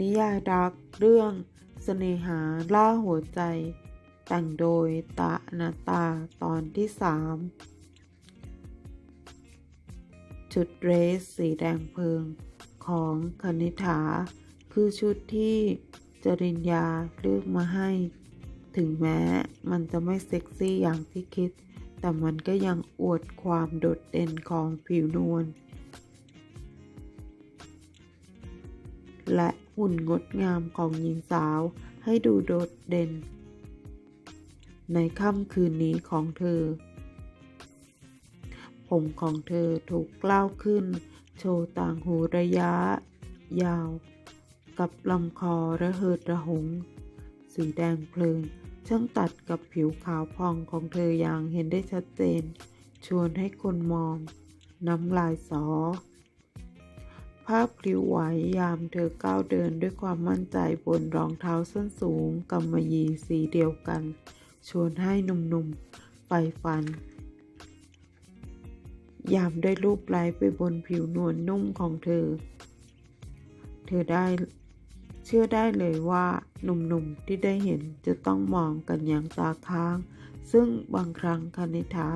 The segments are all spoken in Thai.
นิยายรักเรื่องเสน่หาล่าหัวใจ แต่งโดยตาอนาตาตอนที่สามชุดเรสสีแดงเพลิงของคณิษฐา คือชุดที่จริญญาเลือกมาให้ ถึงแม้มันจะไม่เซ็กซี่อย่างที่คิด แต่มันก็ยังอวดความโดดเด่นของผิวนวลและ หุ่นงดงามของหญิงสาวให้ดูโดดเด่น ในค่ำคืนนี้ของเธอ ผมของเธอถูกกล้าวขึ้น โชว์ต่างหูระยะ ยาว กับลำคอระเหิดระหง สีแดงเพลิงช่างตัดกับผิวขาวพองของเธออย่างเห็นได้ชัดเจน ชวนให้คนมอง น้ำลายสอ ภาพพลิ้วไหวยามเธอก้าวเดินด้วยความมั่นใจบนรองเท้าส้นสูงกำมะหยี่สีเดียวกัน ชวนให้หนุ่มๆใฝ่ฝัน ยามได้รูปไล้ไปบนผิวนวลนุ่มของเธอ เธอได้เชื่อได้เลยว่าหนุ่มๆที่ได้เห็นจะต้องมองกันอย่างตาค้าง ซึ่งบางครั้งคณิธา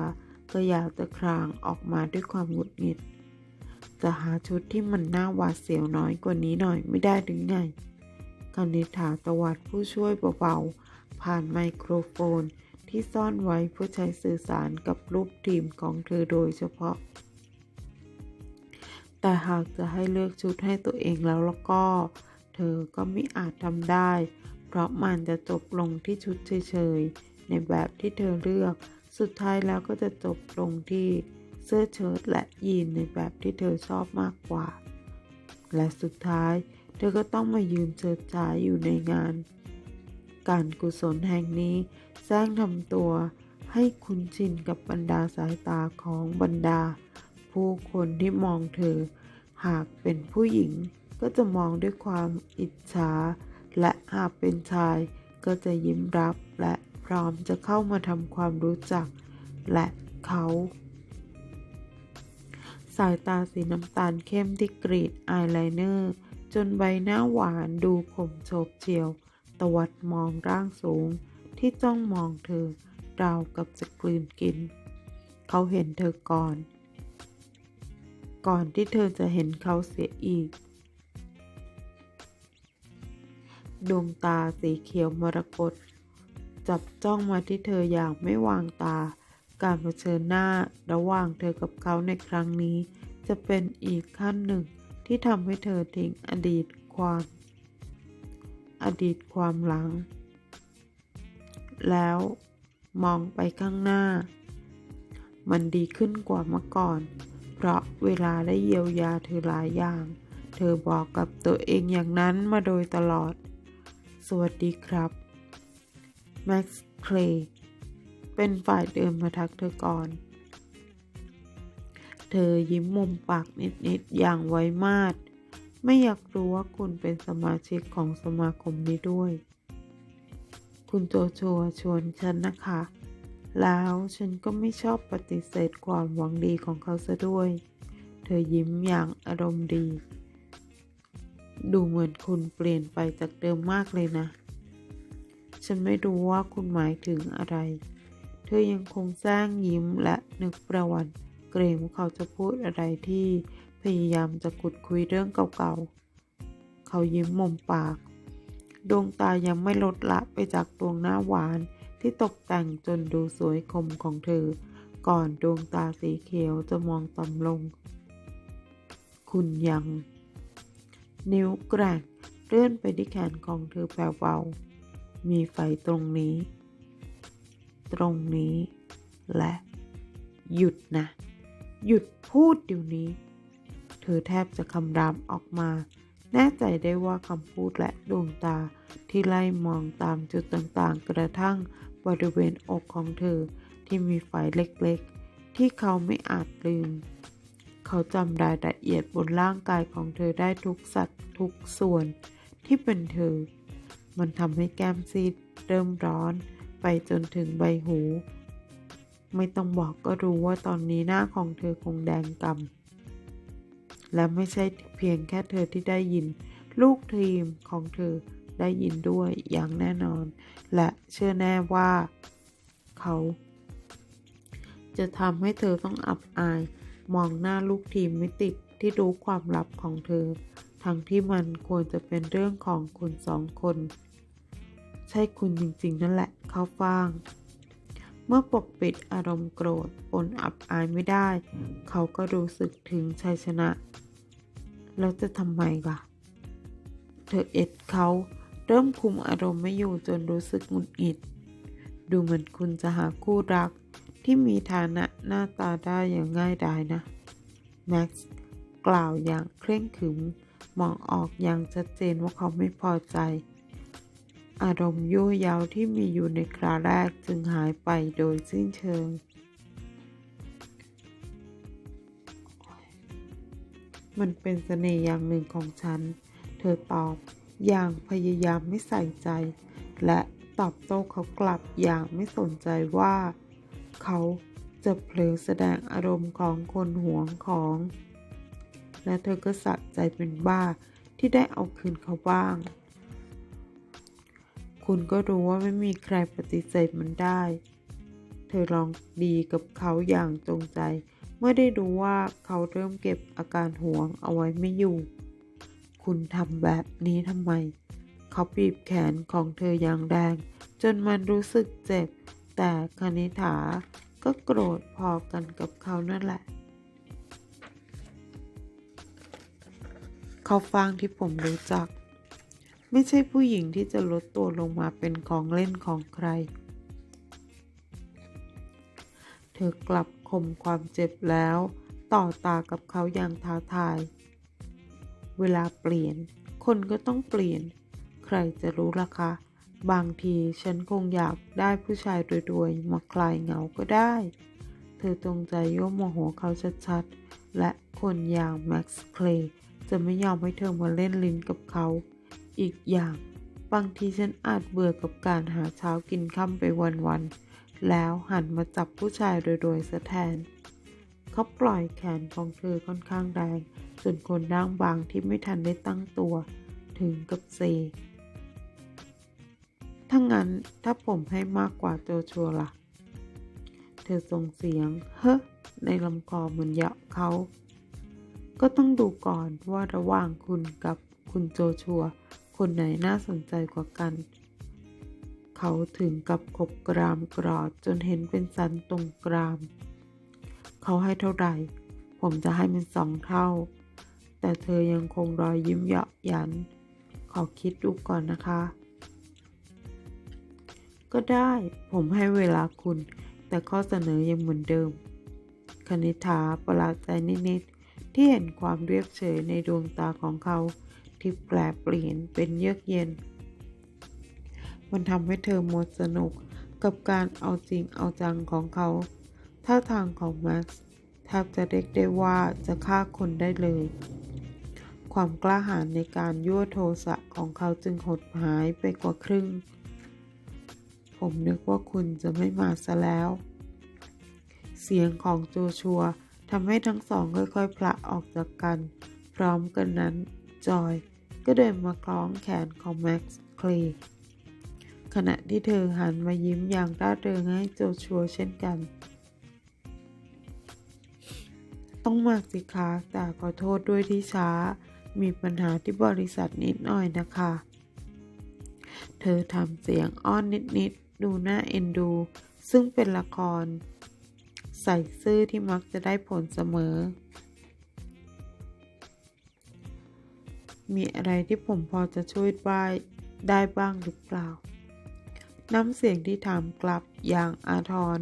ก็อยากจะครางออกมาด้วยความหงุดหงิด จะหาชุดที่มันน่าหวาดเสียวน้อยกว่านี้หน่อยไม่ได้หรือไงคณิธาตวัดผู้ช่วยเบาๆ ผ่านไมโครโฟนที่ซ่อนไว้เพื่อใช้สื่อสารกับรูปทีมของเธอโดยเฉพาะ แต่หากจะให้เลือกชุดให้ตัวเองแล้วแล้วก็ เธอก็ไม่อาจทำได้ เพราะมันจะจบลงที่ชุดเฉยๆ ในแบบที่เธอเลือก สุดท้ายแล้วก็จะจบลงที่ เสื้อเชิ้ตและยีนในแบบที่เธอชอบมากกว่า และสุดท้ายเธอก็ต้องมายืนเชิดฉายอยู่ในงาน การกุศลแห่งนี้แซงทำตัวให้คุ้นชินกับบรรดาสายตาของบรรดา ผู้คนที่มองเธอ หากเป็นผู้หญิงก็จะมองด้วยความอิจฉา และหากเป็นชายก็จะยิ้มรับและพร้อมจะเข้ามาทำความรู้จัก และเขา สายตาสีน้ำตาลเข้มที่กรีดอายไลเนอร์ จนใบหน้าหวานดูคมโฉบเฉียว ตวัดมองร่างสูง ที่จ้องมองเธอราวกับจะกลืนกิน เขาเห็นเธอก่อน ก่อนที่เธอจะเห็นเขาเสียอีก ดวงตาสีเขียวมรกตจับจ้องมาที่เธออย่างไม่วางตา การเผชิญหน้าระหว่างเธอกับเขาในครั้งนี้ จะเป็นอีกขั้นหนึ่งที่ทำให้เธอทิ้งอดีตความ อดีตความหลัง แล้วมองไปข้างหน้า มันดีขึ้นกว่าเมื่อก่อน เพราะเวลาได้เยียวยาเธอหลายอย่าง เธอบอกกับตัวเองอย่างนั้นมาโดยตลอด สวัสดีครับ แม็กซ์ เคลย์ เป็นฝ่ายเดินมาทักเธอก่อน เธอยิ้มมุมปากนิดๆ อย่างไว้มาด ไม่อยากรู้ว่าคุณเป็นสมาชิกของสมาคมนี้ด้วย คุณโจโฉชวนฉันนะคะ แล้วฉันก็ไม่ชอบปฏิเสธความหวังดีของเขาซะด้วย เธอยิ้มอย่างอารมณ์ดี ดูเหมือนคุณเปลี่ยนไปจากเดิมมากเลยนะฉันไม่รู้ว่าคุณหมายถึงอะไร เธอยังคงสร้างยิ้มและนึกประวัน เกรงว่าเขาจะพูดอะไรที่พยายามจะขุดคุยเรื่องเก่าๆ เขายิ้มมุมปาก ดวงตายังไม่ลดละไปจากดวงหน้าหวานที่ตกแต่งจนดูสวยคมของเธอ ก่อนดวงตาสีเขียวจะมองต่ำลง คุณยัง นิ้วแกร่งเลื่อนไปที่แขนของเธอแผ่วเบา มีไฟตรงนี้ ตรงนี้ และหยุดนะ หยุดพูดเดี๋ยวนี้ เธอแทบจะคำรามออกมา แน่ใจได้ว่าคำพูดและดวงตาที่ไล่มองตามจุดต่างๆ กระทั่งบริเวณอกของเธอที่มีไฟเล็กๆ ที่เขาไม่อาจลืม เขาจำรายละเอียดบนร่างกายของเธอได้ทุกสัดทุกส่วนที่เป็นเธอ มันทำให้แก้มซีดเริ่มร้อน ไปจนถึงใบหู ไม่ต้องบอกก็รู้ว่าตอนนี้หน้าของเธอคงแดงกำและไม่ใช่เพียงแค่เธอที่ได้ยิน ลูกทีมของเธอได้ยินด้วยอย่างแน่นอน และเชื่อแน่ว่า เขา จะทำให้เธอต้องอับอาย มองหน้าลูกทีมไม่ติดที่รู้ความลับของเธอ ทั้งที่มันควรจะเป็นเรื่องของคุณสองคน ใช่คุณจริงๆ นั่นแหละเขาฟ้าง เมื่อปกปิดอารมณ์โกรธปนอับอายไม่ได้ เขาก็รู้สึกถึงชัยชนะ แล้วจะทำไมล่ะ เธอเอ็ดเขาเริ่มคุมอารมณ์ไม่อยู่จนรู้สึกหงุดหงิด ดูเหมือนคุณจะหาคู่รักที่มีฐานะหน้าตาได้อย่างง่ายดายนะ แม็กซ์กล่าวอย่างเคร่งขรึมมองออกอย่างชัดเจนว่าเขาไม่พอใจ อารมณ์ยั่วเย้าที่มีอยู่ในคราแรกจึงหายไปโดยสิ้นเชิง มันเป็นเสน่ห์อย่างหนึ่งของฉัน เธอตอบอย่างพยายามไม่ใส่ใจ และตอบโต้เขากลับอย่างไม่สนใจว่า เขาจะเผลอแสดงอารมณ์ของคนหวงของ และเธอก็สะใจเป็นบ้าที่ได้เอาคืนเขาบ้าง คุณก็รู้ว่าไม่มีใครปฏิเสธมันได้ เธอลองดีกับเขาอย่างจงใจ เมื่อได้รู้ว่าเขาเริ่มเก็บอาการหวงเอาไว้ไม่อยู่ คุณทำแบบนี้ทำไม เขาบีบแขนของเธออย่างแรง จนมันรู้สึกเจ็บ แต่คณิฐาก็โกรธพอกันกับเขานั่นแหละ เขาฟังที่ผมรู้จัก ไม่ใช่ผู้หญิงที่จะลดตัวลงมาเป็นของเล่นของใคร เธอกลับข่มความเจ็บแล้ว ต่อตากับเขาอย่างท้าทาย เวลาเปลี่ยน คนก็ต้องเปลี่ยน ใครจะรู้ล่ะคะ บางทีฉันคงอยากได้ผู้ชายรวยๆ มาคลายเหงาก็ได้ เธอจงใจโยมโมโหเขาชัดๆ และคนอย่างแม็กซ์เคลย์จะไม่ยอมให้เธอมาเล่นลิ้นกับเขา อีกอย่าง บางทีฉันอาจเบื่อกับการหาเช้ากินค่ำไปวันๆ แล้วหันมาจับผู้ชายรวยๆซะแทน เขาปล่อยแขนของเธอค่อนข้างแรงจนคนร่างบางที่ไม่ทันได้ตั้งตัว ถึงกับเซถ้างั้นถ้าผมให้มากกว่าโจชัวล่ะ เธอส่งเสียง เฮ้ในลำคอเหมือนเยาะเขา ก็ต้องดูก่อนว่าระหว่างคุณกับคุณโจชัว คนไหนน่าสนใจกว่ากัน เขาถึงกับขบกรามกรอดจนเห็นเป็นสันตรงกราม เขาให้เท่าไหร่ ผมจะให้มันสองเท่า แต่เธอยังคงรอยยิ้มเยาะยัน ขอคิดดูก่อนนะคะ ก็ได้ผมให้เวลาคุณ แต่ข้อเสนอยังเหมือนเดิม คณิษฐาประหลาดใจนิด ๆ ที่เห็นความเรียบเฉยในดวงตาของเขา ที่แปลเปลี่ยนเป็นเยือกเย็น มันทำให้เธอหมดสนุกกับการเอาจริงเอาจังของเขาท่าทางของแม็กซ์แทบจะเรียกได้ว่าจะฆ่าคนได้เลย ความกล้าหาญในการยั่วโทสะของเขาจึงหดหายไปกว่าครึ่ง ผมนึกว่าคุณจะไม่มาซะแล้ว เสียงของโจชัวทำให้ทั้งสองค่อยๆพละออกจากกัน พร้อมกันนั้น จอย ก็เดินมาคล้องแขนของแม็กซ์คลีขณะที่เธอหันมายิ้มอย่างร่าเริงให้โจชัวเช่นกัน ต้องมากสิคะแต่ขอโทษด้วยที่ช้า มีปัญหาที่บริษัทนิดหน่อยนะคะ เธอทำเสียงอ้อนนิดๆ ดูน่าเอ็นดู ซึ่งเป็นละคร ใส่ซื่อที่มักจะได้ผลเสมอ มีอะไรที่ผมพอจะช่วยบ้ายได้บ้างหรือเปล่า น้ำเสียงที่ถามกลับอย่างอาทร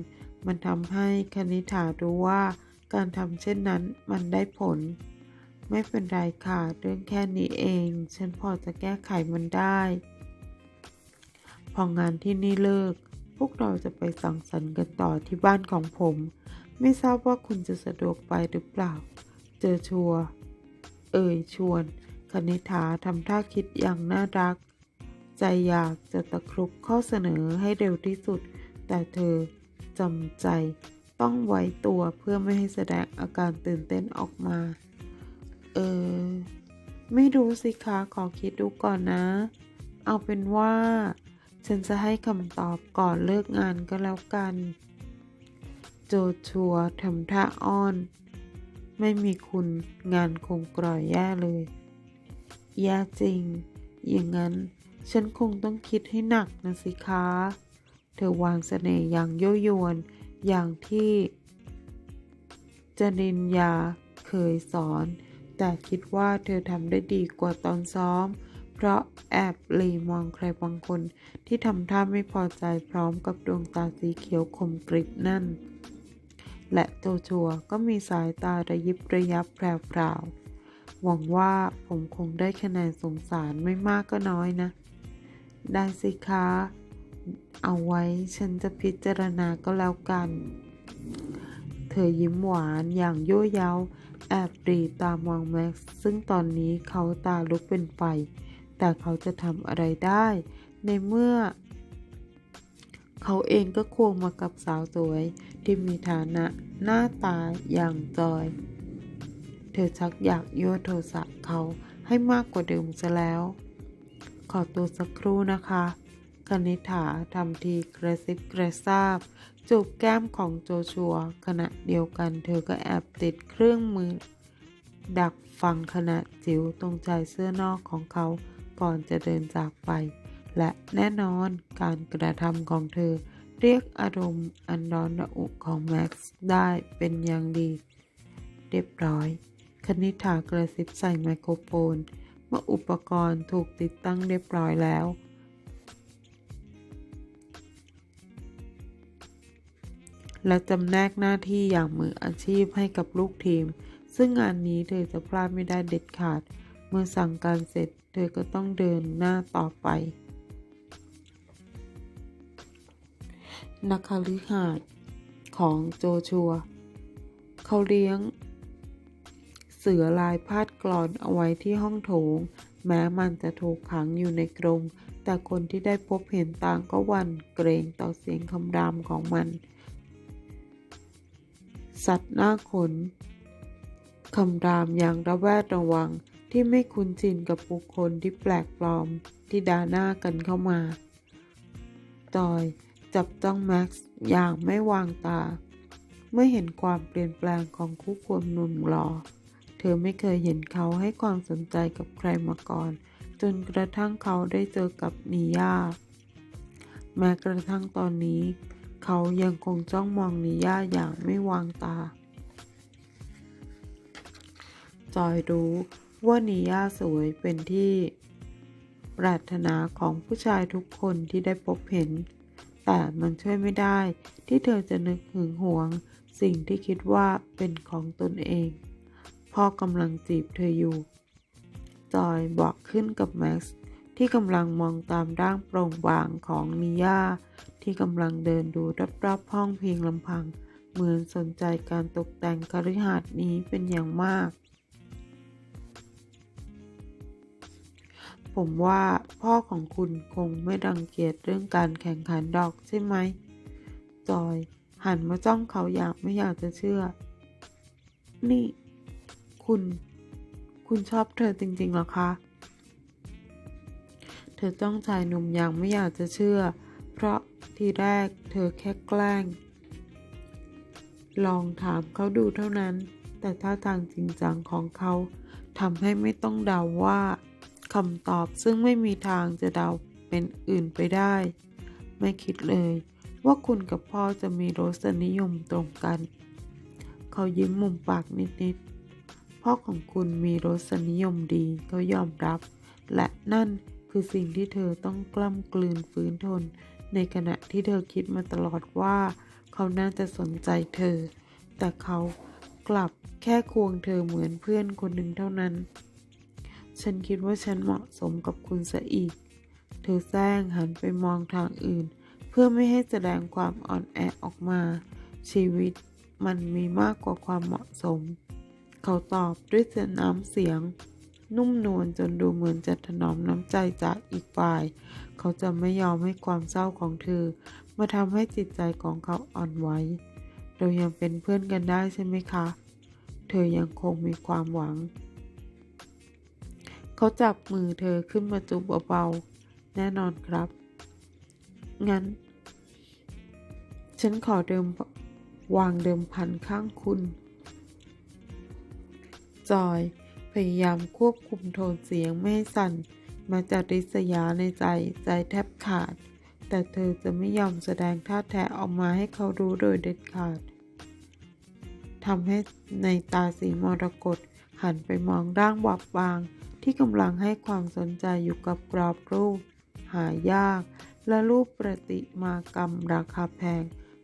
มันทำให้คณิษฐารู้ว่าการทำเช่นนั้นมันได้ผล ไม่เป็นไรค่ะ เรื่องแค่นี้เอง ฉันพอจะแก้ไขมันได้ พองานที่นี่เลิก พวกเราจะไปสังสรรค์กันต่อที่บ้านของผม ไม่ทราบว่าคุณจะสะดวกไปหรือเปล่า เจอชัว เอ่ยชวน คณิษฐาทำท่าคิดอย่างน่ารัก ใจอยากจะตะครุบข้อเสนอให้เร็วที่สุด แต่เธอจำใจต้องไว้ตัวเพื่อไม่ให้แสดงอาการตื่นเต้นออกมา เออ ไม่รู้สิคะขอคิดดูก่อนนะ เอาเป็นว่า ฉันจะให้คำตอบก่อนเลิกงานก็แล้วกัน โจชัวทำท่าอ้อน ไม่มีคุณงานคงกร่อยแย่เลย แย่จริง อย่างนั้นฉันคงต้องคิดให้หนักนะสิคะ เธอวางเสน่ห์อย่างโยโยวน อย่างที่จนินยาเคยสอน แต่คิดว่าเธอทำได้ดีกว่าตอนซ้อม เพราะแอบลีมองใครบางคนที่ทำท่าไม่พอใจพร้อมกับดวงตาสีเขียวคมกริบนั่น และโจชัวก็มีสายตาระยิบระยับแพรวๆ หวังว่าผมคงได้คะแนนสงสารไม่มากก็น้อยนะ ได้สิคะ เอาไว้ฉันจะพิจารณาก็แล้วกัน เธอยิ้มหวานอย่างยั่วเย้า แอบปรีตามองแม็กซ์ซึ่งตอนนี้เขาตาลุกเป็นไฟ แต่เขาจะทำอะไรได้ ในเมื่อ เขาเองก็ควงมากับสาวสวย ที่มีฐานะหน้าตาอย่างจอย เธอชักอยากยั่วโทสะเขาให้มากกว่าเดิมซะแล้ว ขอตัวสักครู่นะคะคณิษฐาทำทีกระซิบกระซาบ จูบแก้มของโจชัว ขณะเดียวกันเธอก็แอบติดเครื่องมือ ดักฟังขณะจิ๋วตรงชายเสื้อนอกของเขาก่อนจะเดินจากไป และแน่นอนการกระทำของเธอ เรียกอารมณ์อันร้อนระอุของแม็กซ์ได้เป็นอย่างดี เรียบร้อย คณิษฐากระซิบใส่ไมโครโฟน เมื่ออุปกรณ์ถูกติดตั้งเรียบร้อยแล้ว และจำแนกหน้าที่อย่างมืออาชีพให้กับลูกทีม ซึ่งงานนี้เธอจะพลาดไม่ได้เด็ดขาด เมื่อสั่งการเสร็จ เธอก็ต้องเดินหน้าต่อไปนักคฤหาสน์ของโจชัว เขาเลี้ยง เสือลายพาดกรอนเอาไว้ที่ห้องโถง แม้มันจะถูกขังอยู่ในกรงแต่คนที่ได้พบเห็นต่างก็วันเกรงต่อเสียงคำรามของมัน สัตว์หน้าขนคำรามอย่างระแวดระวังที่ไม่คุ้นชินกับบุคคลที่แปลกปลอมที่ด่าหน้ากันเข้ามา จอยจับจ้องแม็กซ์อย่างไม่วางตา เมื่อเห็นความเปลี่ยนแปลงของคู่ควรหนุ่มหล่อ ธอไม่เคยเห็นเขาให้ความสนใจกับใครมาก่อน จนกระทั่งเขาได้เจอกับนีย่าแม้กระทั่งตอนนี้ เขายังคงจ้องมองนิยาอย่างไม่วางตา จอยรู้ว่านิยาสวยเป็นที่ ปรารถนาของผู้ชายทุกคนที่ได้พบเห็น แต่มันช่วยไม่ได้ที่เธอจะนึกหึงหวง สิ่งที่คิดว่าเป็นของตนเอง พ่อกำลังจีบเธออยู่ จอยบอกขึ้นกับแม็กซ์ที่กำลังมองตามร่างโปร่งบางของนิยาที่กำลังเดินดูรอบๆห้องเพียงลำพัง เหมือนสนใจการตกแต่งคฤหาสน์นี้เป็นอย่างมาก ผมว่าพ่อของคุณคงไม่รังเกียจเรื่องการแข่งขันดอกใช่ไหม จอยหันมาจ้องเขาอย่างไม่อยากจะเชื่อ นี่ คุณ คุณชอบเธอจริงๆหรอคะ เธอจ้องชายหนุ่มอย่างไม่อยากจะเชื่อ เพราะทีแรกเธอแค่แกล้ง ลองถามเขาดูเท่านั้น แต่ท่าทางจริงจังของเขาทำให้ไม่ต้องเดาว่าคำตอบซึ่งไม่มีทางจะเดาเป็นอื่นไปได้ ไม่คิดเลยว่าคุณกับพ่อจะมีรสนิยมตรงกัน เขายิ้มมุมปากนิด ๆ พ่อของคุณมีรสนิยมดีเขายอมรับ และนั่นคือสิ่งที่เธอต้องกล้ำกลืนฝืนทน ในขณะที่เธอคิดมาตลอดว่า เขาน่าจะสนใจเธอ แต่เขากลับแค่ควงเธอเหมือนเพื่อนคนหนึ่งเท่านั้น ฉันคิดว่าฉันเหมาะสมกับคุณซะอีก เธอแซงหันไปมองทางอื่น เพื่อไม่ให้แสดงความอ่อนแอออกมา ชีวิตมันมีมากกว่าความเหมาะสม เขาตอบด้วยเสียงน้ำเสียง นุ่มนวลจนดูเหมือนจะถนอมน้ำใจจากอีกฝ่าย เขาจะไม่ยอมให้ความเศร้าของเธอ มาทำให้จิตใจของเขาอ่อนไหวเรายังเป็นเพื่อนกันได้ใช่ไหมคะ เธอยังคงมีความหวัง เขาจับมือเธอขึ้นมาจูบเบาๆ แน่นอนครับ งั้น ฉันขอเดิมวางเดิมพันข้างคุณ จอย พยายามควบคุมโทนเสียงไม่ให้สั่น มาจากริษยาในใจใจแทบขาด แต่เธอจะไม่ยอมแสดงท่าแท้ออกมาให้เขารู้โดยเด็ดขาดทำให้ในตาสีมรกตหันไปมองร่างบอบบาง ที่กำลังให้ความสนใจอยู่กับกรอบรูป หายาก และรูปประติมากรรมราคาแพง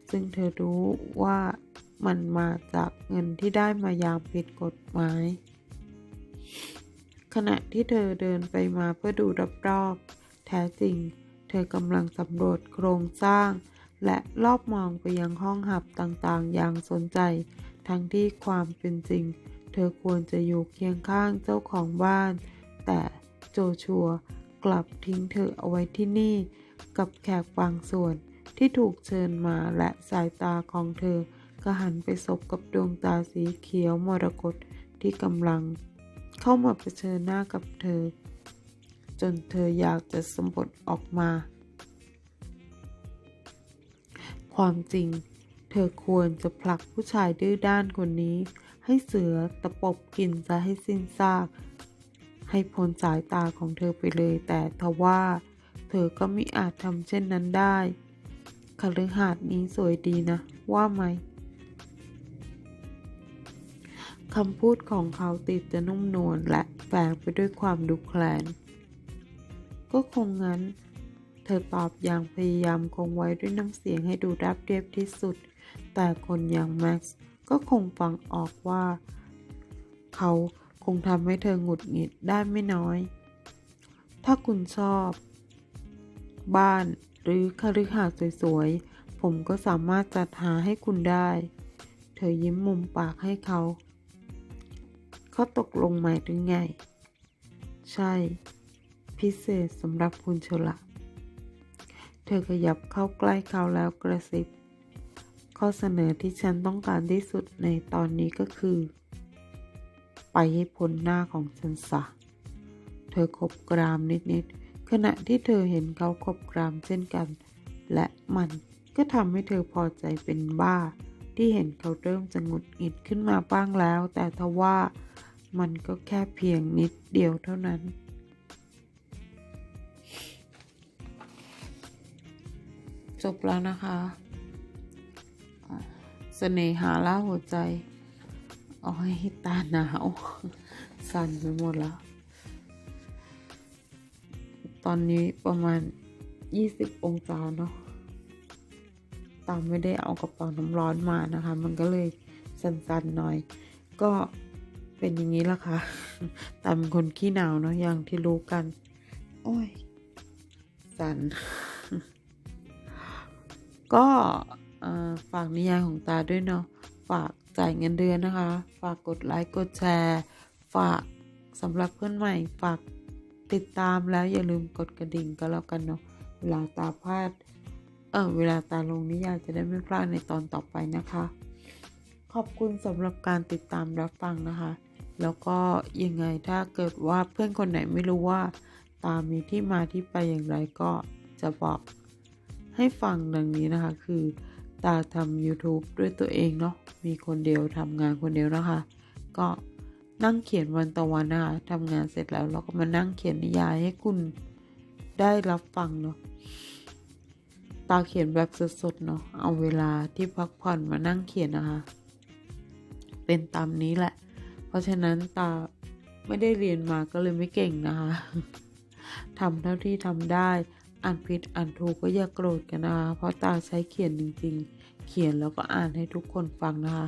ซึ่งเธอรู้ว่า มันมาจากเงินที่ได้มายามผิดกฎหมาย ขณะที่เธอเดินไปมาเพื่อดูรอบๆแท้จริง เธอกำลังสำรวจโครงสร้าง และรอบมองไปยังห้องหับต่างๆ อย่างสนใจ ทั้งที่ความเป็นจริง เธอควรจะอยู่เคียงข้างเจ้าของบ้าน แต่โจชัวกลับทิ้งเธอเอาไว้ที่นี่ กับแขกบางส่วนที่ถูกเชิญมาและสายตาของเธอ ก็หันไปสบกับดวงตาสีเขียวมรกตที่กำลัง เข้ามาเผชิญหน้ากับเธอ จนเธออยากจะสมบทออกมา ความจริง เธอควรจะผลักผู้ชายดื้อด้านคนนี้ ให้เสือตะปบกินซะให้สิ้นซาก ให้พ้นสายตาของเธอไปเลยแต่ทว่า เธอก็ไม่อาจทำเช่นนั้นได้คฤหาสน์นี้สวยดีนะ ว่าไหม คำพูดของเขาติดจะนุ่มนวลและแฝงไปด้วยความดุแคลน ก็คงงั้น เธอตอบอย่างพยายามคงไว้ด้วยน้ำเสียงให้ดูรับเรียบที่สุด แต่คนอย่างแม็กซ์ก็คงฟังออกว่า เขาคงทำให้เธอหงุดหงิดได้ไม่น้อย ถ้าคุณชอบ บ้านหรือคฤหาสน์สวยๆ ผมก็สามารถจัดหาให้คุณได้ เธอยิ้มมุมปากให้เขา ขาตกลงหมายถึงไง ใช่ พิเศษสำหรับคุณเชละเธอขยับเข้าใกล้เขาแล้วกระซิบ ข้อเสนอที่ฉันต้องการที่สุดในตอนนี้ก็คือ ไปให้พ้นหน้าของฉันซะเธอขบกรามนิดๆขณะที่เธอเห็นเขาขบกรามเช่นกัน และมันก็ทำให้เธอพอใจเป็นบ้าที่เห็นเขาเริ่มจะหงุดหงิดขึ้นมาบ้างแล้ว แต่ทว่า มันก็แค่เพียงนิดเดียวเท่านั้น จบแล้วนะคะเสน่หาล่าหัวใจโอ้ยตาหนาว สั่นไปหมดแล้ว ตอนนี้ประมาณ 20 องศาเนาะตามไม่ได้เอากระเป๋าน้ำร้อนมานะคะ มันก็เลยสั่นๆหน่อย ก็ เป็นอย่างนี้ละค่ะตามเป็นคนขี้หนาวเนาะอย่างที่รู้กัน โอ้ย สั่นก็เอ่อฝากนิยายของตาด้วยเนาะ ฝากจ่ายเงินเดือนนะคะ ฝากกดไลค์กดแชร์ ฝากสำหรับเพื่อนใหม่ ฝากติดตามแล้วอย่าลืมกดกระดิ่งก็แล้วกันเนาะ เวลาตาพลาด เออเวลาตาลงนิยายจะได้ไม่พลาดในตอนต่อไปนะคะ ขอบคุณสำหรับการติดตามรับฟังนะคะ แล้วก็ยังไงถ้าเกิดว่าเพื่อนคนไหนไม่รู้ว่า ตามีที่มาที่ไปอย่างไรก็จะบอกให้ฟังดังนี้นะคะ คือ ตาทำ YouTube ด้วยตัวเองเนาะมีคนเดียวทำงานคนเดียวนะคะ ก็นั่งเขียนวันต่อวันนะคะทำงานเสร็จแล้วเราก็มานั่งเขียนนิยายให้คุณได้รับฟังเนาะตาเขียนแบบสดๆเนาะเอาเวลาที่พักผ่อนมานั่งเขียนนะคะ เป็นตามนี้แหละ เพราะฉะนั้นตาไม่ได้เรียนมาก็เลยไม่เก่งนะคะทำเท่าที่ทำได้อ่านผิดอ่านถูกก็อย่าโกรธกันนะคะเพราะตาใช้เขียนจริง ๆ เขียนแล้วก็อ่านให้ทุกคนฟังนะคะ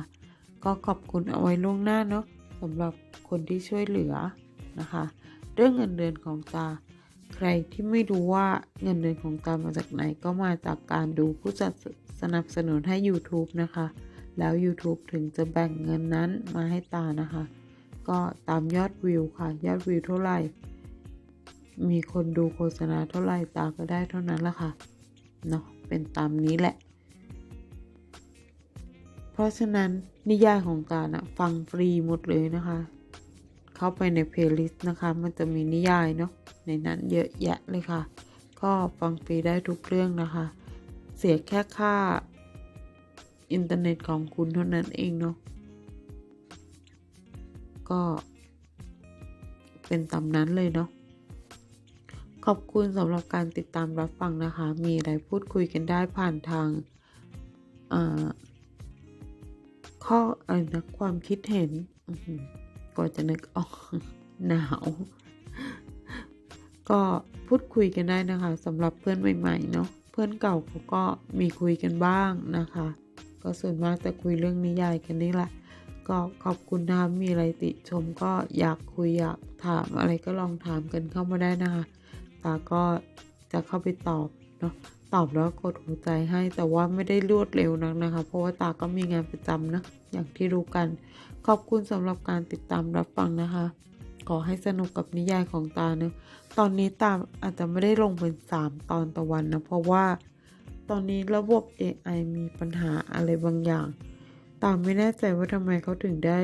ก็ขอบคุณเอาไว้ล่วงหน้าเนาะสำหรับคนที่ช่วยเหลือนะคะ เรื่องเงินเดือนของตา ใครที่ไม่รู้ว่าเงินเดือนของตามาจากไหนก็มาจากการดูผู้จัดสนับสนุนให้ YouTube นะคะ แล้ว YouTube ถึงจะแบ่งเงินนั้นมาให้ตานะคะ ก็ตามยอดวิวค่ะ ยอดวิวเท่าไหร่ มีคนดูโฆษณาเท่าไหร่ตาก็ได้เท่านั้นละค่ะ เนาะเป็นตามนี้แหละ เพราะฉะนั้นนิยายของตานะฟังฟรีหมดเลยนะคะ เข้าไปในเพลย์ลิสต์นะคะ มันจะมีนิยายเนาะในนั้นเยอะแยะเลยค่ะ ก็ฟังฟรีได้ทุกเรื่องนะคะ เสียแค่ค่า อินเทอร์เน็ตของคุณเท่านั้นเองเนาะก็เป็นตามนั้นเลยเนาะขอบคุณสำหรับการติดตามรับฟังนะคะ มีอะไรพูดคุยกันได้ผ่านทางาข้ออะไรนะความคิดเห็นก็จะนึกออกหนาว ก็พูดคุยกันได้นะคะสำหรับเพื่อนใหม่ๆเนาะเพื่อนเก่าเขาก็มีคุยกันบ้างนะคะ ก็ส่วนมากจะคุยเรื่องนิยายกันนี่แหละ ก็ขอบคุณนะคะมีอะไรติชมก็อยากคุยอยากถามอะไรก็ลองถามกันเข้ามาได้นะคะตาก็จะเข้าไปตอบเนาะตอบแล้วกดหัวใจให้แต่ว่าไม่ได้รวดเร็วนักนะคะ เพราะว่าตาก็มีงานประจำนะอย่างที่รู้กัน ขอบคุณสำหรับการติดตามรับฟังนะคะ ขอให้สนุกกับนิยายของตาเนะตอนนี้ตาอาจจะไม่ได้ลงเป็นสามตอนต่อวันนะเพราะว่า ตอนนี้ระบบ AI มีปัญหาอะไรบางอย่าง ตามไม่แน่ใจว่าทำไมเขาถึงได้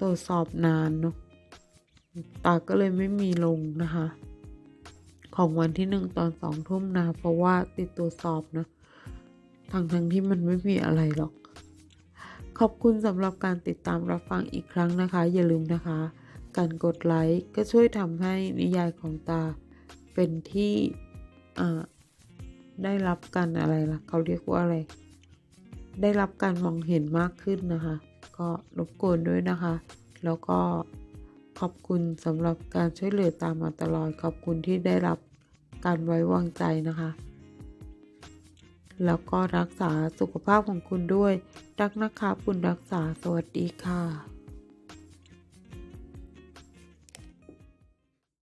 ตรวจสอบนานเนาะ ตาก็เลยไม่มีลงนะคะ ของวันที่หนึ่งตอนสองทุ่มนะ เพราะว่าติดตรวจสอบนะทั้งทั้งที่มันไม่มีอะไรหรอก ขอบคุณสำหรับการติดตามรับฟังอีกครั้งนะคะ อย่าลืมนะคะ การกดไลค์ก็ช่วยทำให้นิยายของตาเป็นที่อ่า ได้รับการอะไรล่ะ เขาเรียกว่าอะไร ได้รับการมองเห็นมากขึ้นนะคะ ก็รบกวนด้วยนะคะ แล้วก็ขอบคุณสำหรับการช่วยเหลือตามมาตลอด ขอบคุณที่ได้รับการไว้วางใจนะคะ แล้วก็รักษาสุขภาพของคุณด้วย รักนะคะคุณรักษาสวัสดีค่ะ